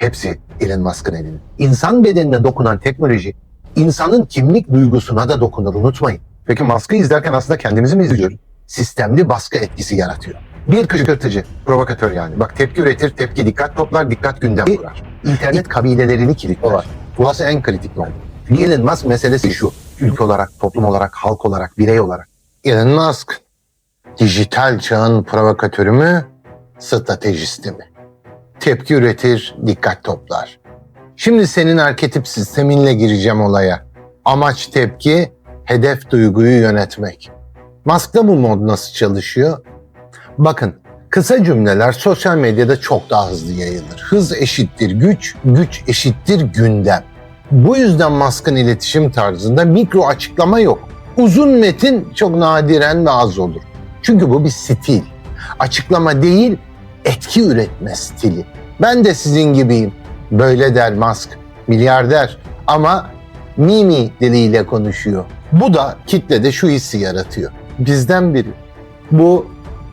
Hepsi Elon Musk'ın elinde. İnsan bedenine dokunan teknoloji insanın kimlik duygusuna da dokunur unutmayın. Peki Musk'ı izlerken aslında kendimizi mi izliyoruz? Sistemli baskı etkisi yaratıyor. Bir kışkırtıcı, provokatör yani. Bak tepki üretir, tepki dikkat toplar, dikkat gündem kurar. İnternet kabilelerini kilitler. Burası en kritik nokta. Elon Musk meselesi şu. Ülke olarak, toplum olarak, halk olarak, birey olarak. Elon Musk dijital çağın provokatörü mü, stratejisti mi? Tepki üretir, dikkat toplar. Şimdi senin arketip sisteminle gireceğim olaya. Amaç tepki, hedef duyguyu yönetmek. Musk'ta bu mod nasıl çalışıyor? Bakın, kısa cümleler sosyal medyada çok daha hızlı yayılır. Hız eşittir güç, güç eşittir gündem. Bu yüzden Musk'ın iletişim tarzında mikro açıklama yok. Uzun metin çok nadiren ve az olur. Çünkü bu bir stil. Açıklama değil, etki üretme stili. Ben de sizin gibiyim. Böyle der Musk. Milyarder ama mimi diliyle konuşuyor. Bu da kitlede şu hissi yaratıyor. Bizden biri. Bu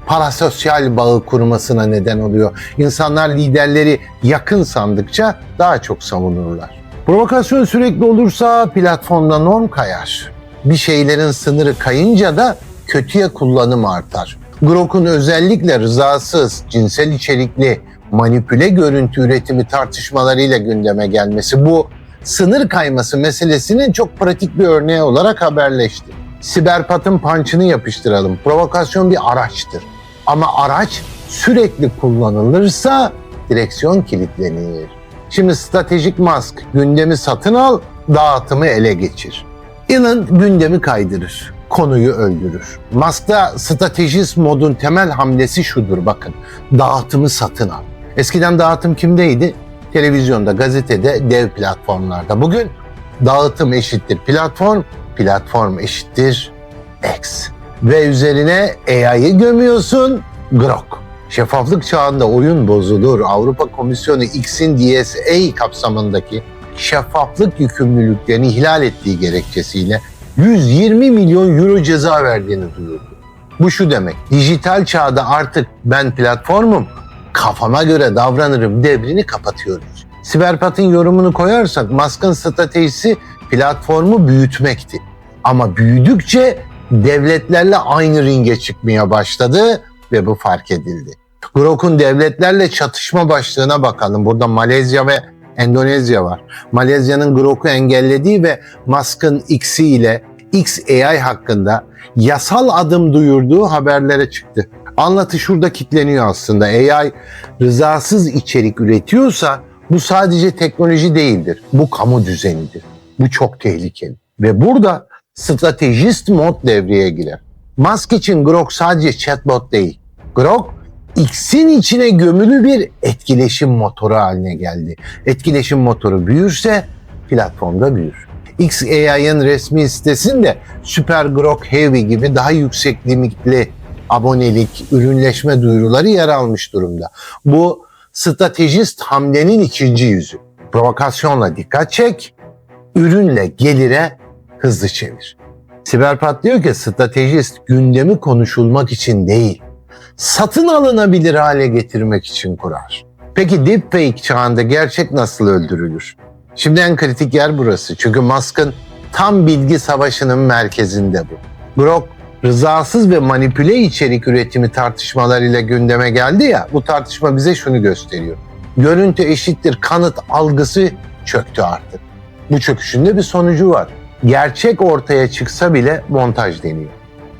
parasosyal bağı kurmasına neden oluyor. İnsanlar liderleri yakın sandıkça daha çok savunurlar. Provokasyon sürekli olursa platformda norm kayar. Bir şeylerin sınırı kayınca da kötüye kullanım artar. Grok'un özellikle rızasız, cinsel içerikli, manipüle görüntü üretimi tartışmalarıyla gündeme gelmesi bu sınır kayması meselesinin çok pratik bir örneği olarak haberleşti. Siberpat'ın punch'ını yapıştıralım. Provokasyon bir araçtır. Ama araç sürekli kullanılırsa direksiyon kilitlenir. Şimdi stratejik mask gündemi satın al, dağıtımı ele geçir. Elon gündemi kaydırır, konuyu öldürür. Musk'ta stratejist modun temel hamlesi şudur bakın. Dağıtımı satın al. Eskiden dağıtım kimdeydi? Televizyonda, gazetede, dev platformlarda. Bugün dağıtım eşittir platform, platform eşittir X. Ve üzerine AI'yı gömüyorsun, Grok. Şeffaflık çağında oyun bozulur. Avrupa Komisyonu X'in DSA kapsamındaki şeffaflık yükümlülüklerini ihlal ettiği gerekçesiyle 120 milyon euro ceza verdiğini duyurdu. Bu şu demek, dijital çağda artık ben platformum, kafama göre davranırım devrini kapatıyoruz. Siberpat'ın yorumunu koyarsak Musk'ın stratejisi platformu büyütmekti. Ama büyüdükçe devletlerle aynı ringe çıkmaya başladı ve bu fark edildi. Grok'un devletlerle çatışma başlığına bakalım. Burada Malezya ve Endonezya var. Malezya'nın Grok'u engellediği ve Musk'ın X'i ile XAI hakkında yasal adım duyurduğu haberlere çıktı. Anlatı şurada kitleniyor aslında. AI rızasız içerik üretiyorsa bu sadece teknoloji değildir. Bu kamu düzenidir. Bu çok tehlikeli. Ve burada stratejist mod devreye girer. Musk için Grok sadece chatbot değil. Grok X'in içine gömülü bir etkileşim motoru haline geldi. Etkileşim motoru büyürse platformda büyür. XAI'ın resmi sitesinde Super Grok Heavy gibi daha yüksek limitli abonelik, ürünleşme duyuruları yer almış durumda. Bu stratejist hamlenin ikinci yüzü. Provokasyonla dikkat çek, ürünle gelire hızlı çevir. Siberpat diyor ki stratejist gündemi konuşulmak için değil, satın alınabilir hale getirmek için kurar. Peki deepfake çağında gerçek nasıl öldürülür? Şimdi en kritik yer burası. Çünkü Musk'ın tam bilgi savaşının merkezinde bu. Grok rızasız ve manipüle içerik üretimi tartışmalarıyla gündeme geldi ya, bu tartışma bize şunu gösteriyor. Görüntü eşittir kanıt algısı çöktü artık. Bu çöküşün de bir sonucu var. Gerçek ortaya çıksa bile montaj deniyor.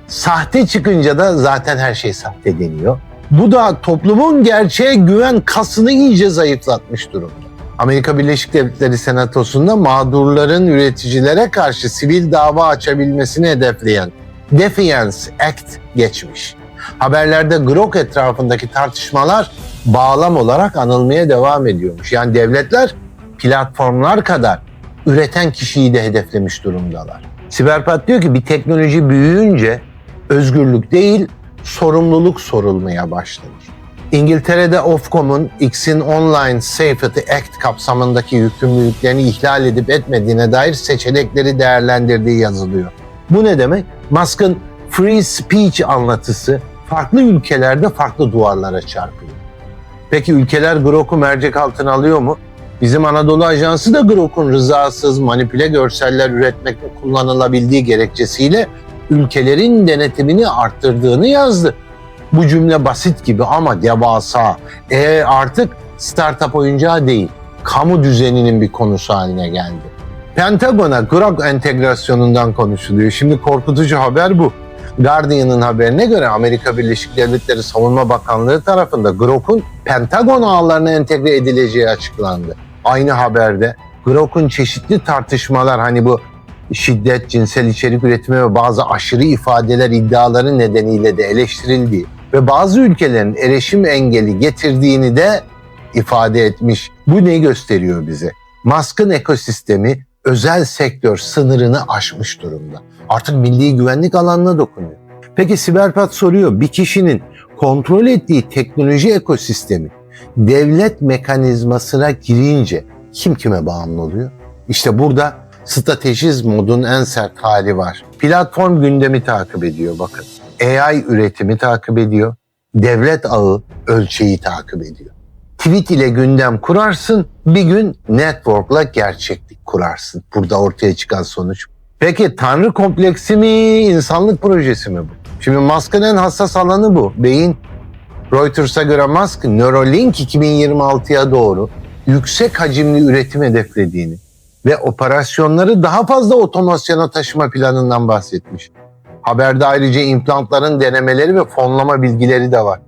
Sahte çıkınca da zaten her şey sahte deniyor. Bu da toplumun gerçeğe güven kasını iyice zayıflatmış durumda. Amerika Birleşik Devletleri Senatosu'nda mağdurların üreticilere karşı sivil dava açabilmesini hedefleyen Defiance Act geçmiş. Haberlerde Grok etrafındaki tartışmalar bağlam olarak anılmaya devam ediyormuş. Yani devletler platformlar kadar üreten kişiyi de hedeflemiş durumdalar. Siberpat diyor ki bir teknoloji büyüyünce özgürlük değil sorumluluk sorulmaya başlanır. İngiltere'de Ofcom'un X'in Online Safety Act kapsamındaki yükümlülüklerini ihlal edip etmediğine dair seçenekleri değerlendirdiği yazılıyor. Bu ne demek? Musk'ın free speech anlatısı farklı ülkelerde farklı duvarlara çarpıyor. Peki ülkeler Grok'u mercek altına alıyor mu? Bizim Anadolu Ajansı da Grok'un rızasız manipüle görseller üretmekte kullanılabildiği gerekçesiyle ülkelerin denetimini arttırdığını yazdı. Bu cümle basit gibi ama devasa. E artık startup oyuncağı değil, kamu düzeninin bir konusu haline geldi. Pentagon'a Grok entegrasyonundan konuşuluyor. Şimdi korkutucu haber bu. Guardian'ın haberine göre Amerika Birleşik Devletleri Savunma Bakanlığı tarafında Grok'un Pentagon ağlarına entegre edileceği açıklandı. Aynı haberde Grok'un çeşitli tartışmalar hani bu şiddet, cinsel içerik üretimi ve bazı aşırı ifadeler iddiaları nedeniyle de eleştirildiği ve bazı ülkelerin erişim engeli getirdiğini de ifade etmiş. Bu ne gösteriyor bize? Musk'ın ekosistemi özel sektör sınırını aşmış durumda. Artık milli güvenlik alanına dokunuyor. Peki Siberpat soruyor bir kişinin kontrol ettiği teknoloji ekosistemi devlet mekanizmasına girince kim kime bağımlı oluyor? İşte burada stratejiz modun en sert hali var. Platform gündemi takip ediyor bakın. AI üretimi takip ediyor. Devlet ağı ölçeği takip ediyor. Tweet ile gündem kurarsın, bir gün network'la gerçeklik kurarsın. Burada ortaya çıkan sonuç. Peki tanrı kompleksi mi, insanlık projesi mi bu? Şimdi Musk'ın en hassas alanı bu. Beyin. Reuters'a göre Musk, Neuralink 2026'ya doğru yüksek hacimli üretim hedeflediğini ve operasyonları daha fazla otomasyona taşıma planından bahsetmiş. Haberde ayrıca implantların denemeleri ve fonlama bilgileri de var.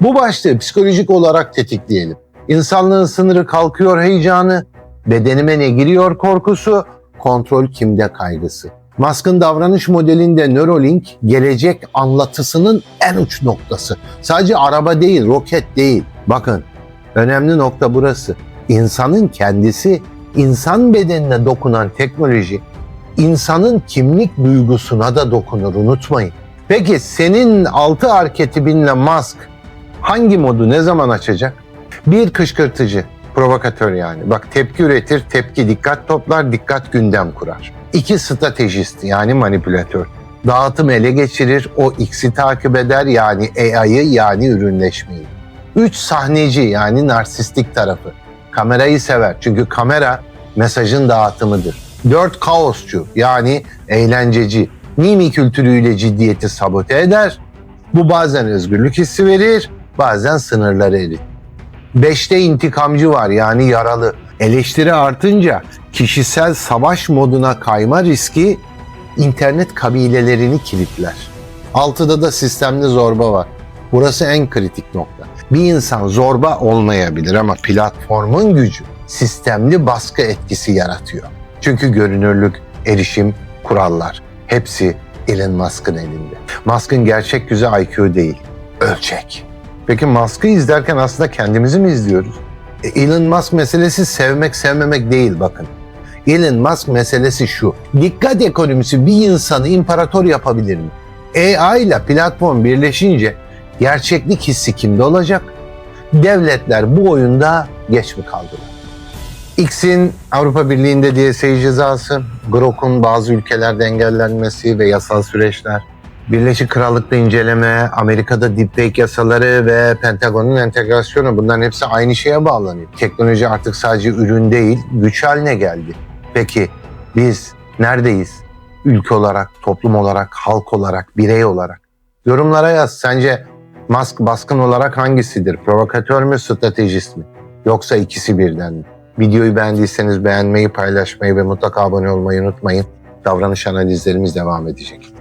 Bu başlığı psikolojik olarak tetikleyelim. İnsanlığın sınırı kalkıyor heyecanı, bedenime ne giriyor korkusu, kontrol kimde kaygısı. Musk'ın davranış modelinde Neuralink gelecek anlatısının en uç noktası. Sadece araba değil, roket değil. Bakın önemli nokta burası. İnsanın kendisi, insan bedenine dokunan teknoloji, insanın kimlik duygusuna da dokunur unutmayın. Peki senin altı arketipinle Musk hangi modu ne zaman açacak? Bir kışkırtıcı, provokatör yani. Bak tepki üretir, tepki dikkat toplar, dikkat gündem kurar. İki stratejist yani manipülatör. Dağıtım ele geçirir, o X'i takip eder yani AI'yı yani ürünleşmeyi. Üç sahneci yani narsistik tarafı. Kamerayı sever çünkü kamera mesajın dağıtımıdır. Dört kaosçu yani eğlenceci. Mimi kültürüyle ciddiyeti sabote eder. Bu bazen özgürlük hissi verir, bazen sınırları erir. Beşte intikamcı var yani yaralı. Eleştiri artınca kişisel savaş moduna kayma riski internet kabilelerini kilitler. Altıda da sistemli zorba var. Burası en kritik nokta. Bir insan zorba olmayabilir ama platformun gücü sistemli baskı etkisi yaratıyor. Çünkü görünürlük, erişim, kurallar hepsi Elon Musk'ın elinde. Musk'ın gerçek yüzü IQ değil, ölçek. Peki Musk'ı izlerken aslında kendimizi mi izliyoruz? E, Elon Musk meselesi sevmek sevmemek değil bakın. Elon Musk meselesi şu. Dikkat ekonomisi bir insanı imparator yapabilir mi? AI ile platform birleşince gerçeklik hissi kimde olacak? Devletler bu oyunda geç mi kaldılar? X'in Avrupa Birliği'nde DSA cezası, Grok'un bazı ülkelerde engellenmesi ve yasal süreçler, Birleşik Krallık'ta inceleme, Amerika'da deepfake yasaları ve Pentagon'un entegrasyonu bunların hepsi aynı şeye bağlanıyor. Teknoloji artık sadece ürün değil, güç haline geldi. Peki biz neredeyiz? Ülke olarak, toplum olarak, halk olarak, birey olarak. Yorumlara yaz. Sence Musk baskın olarak hangisidir? Provokatör mü, stratejist mi? Yoksa ikisi birden mi? Videoyu beğendiyseniz beğenmeyi, paylaşmayı ve mutlaka abone olmayı unutmayın. Davranış analizlerimiz devam edecek.